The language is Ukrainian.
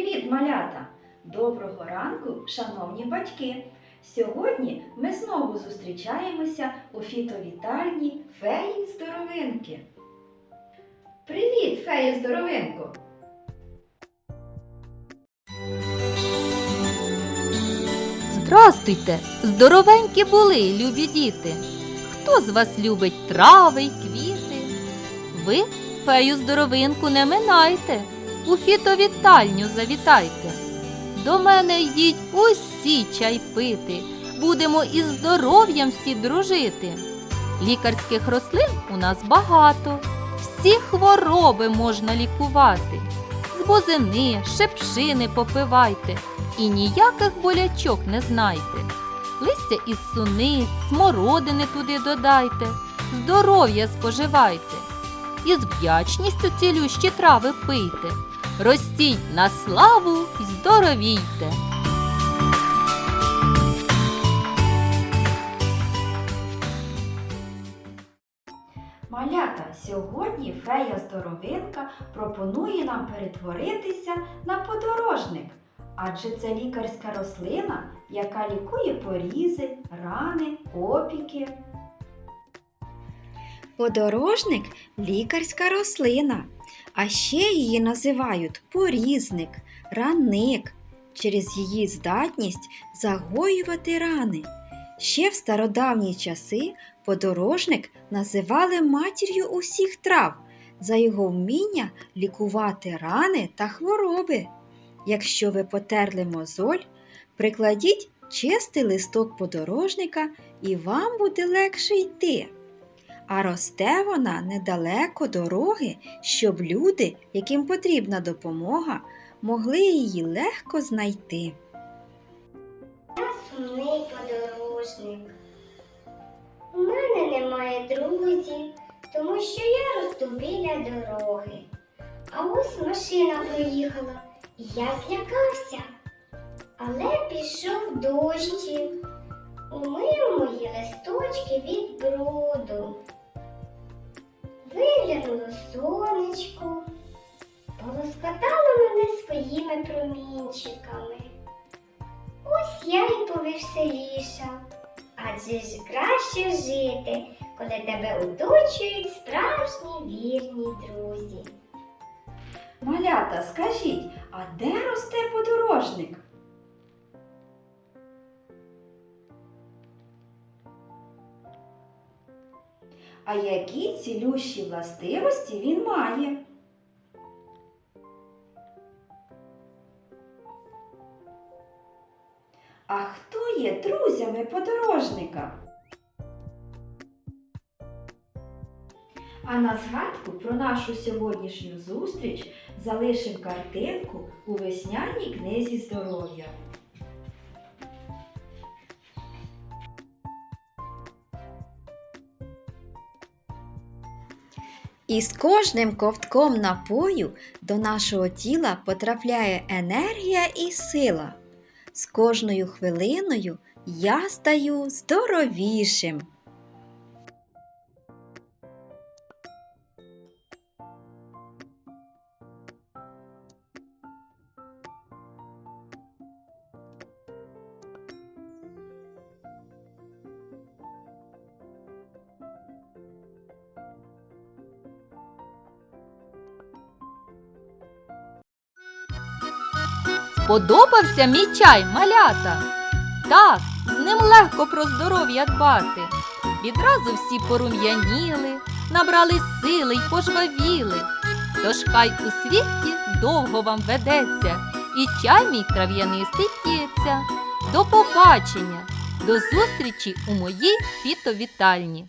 Привіт, малята! Доброго ранку, шановні батьки! Сьогодні ми знову зустрічаємося у фітовітальні феї здоровинки. Привіт, феї здоровинко! Здрастуйте, здоровенькі були, любі діти. Хто з вас любить трави й квіти? Ви фею здоровинку не минайте, у фітовітальню завітайте. До мене йдіть усі чай пити, будемо із здоров'ям всі дружити. Лікарських рослин у нас багато, всі хвороби можна лікувати. З бозини, шепшини попивайте і ніяких болячок не знайте. Листя із суниць, смородини туди додайте, здоров'я споживайте. І з вдячністю цілющі трави пийте. Ростіть на славу й здоровійте. Малята, сьогодні фея здоровинка пропонує нам перетворитися на подорожник. Адже це лікарська рослина, яка лікує порізи, рани, опіки. Подорожник лікарська рослина, а ще її називають порізник, ранник через її здатність загоювати рани. Ще в стародавні часи подорожник називали матір'ю усіх трав за його вміння лікувати рани та хвороби. Якщо ви потерли мозоль, прикладіть чистий листок подорожника і вам буде легше йти. А росте вона недалеко дороги, щоб люди, яким потрібна допомога, могли її легко знайти. сумний подорожник. У мене немає друзів, тому що я росту біля дороги. А ось машина проїхала, і я злякався. Але пішов дощик, умив мої листочки від бруду. Виглянуло сонечко, полоскотало мене своїми промінчиками. Ось я й повеселіша. Адже ж краще жити, коли тебе оточують справжні вірні друзі. Малята, скажіть, а де росте подорожник? А які цілющі властивості він має? А хто є друзями подорожника? А на згадку про нашу сьогоднішню зустріч залишимо картинку у весняній книзі здоров'я. І з кожним ковтком напою до нашого тіла потрапляє енергія і сила. З кожною хвилиною я стаю здоровішим. Сподобався мій чай, малята? Так, з ним легко про здоров'я дбати. Відразу всі порум'яніли, набрали сили й пожвавіли. Тож хай у світі довго вам ведеться, і чай мій трав'янистий п'ється. До побачення, до зустрічі у моїй фітовітальні.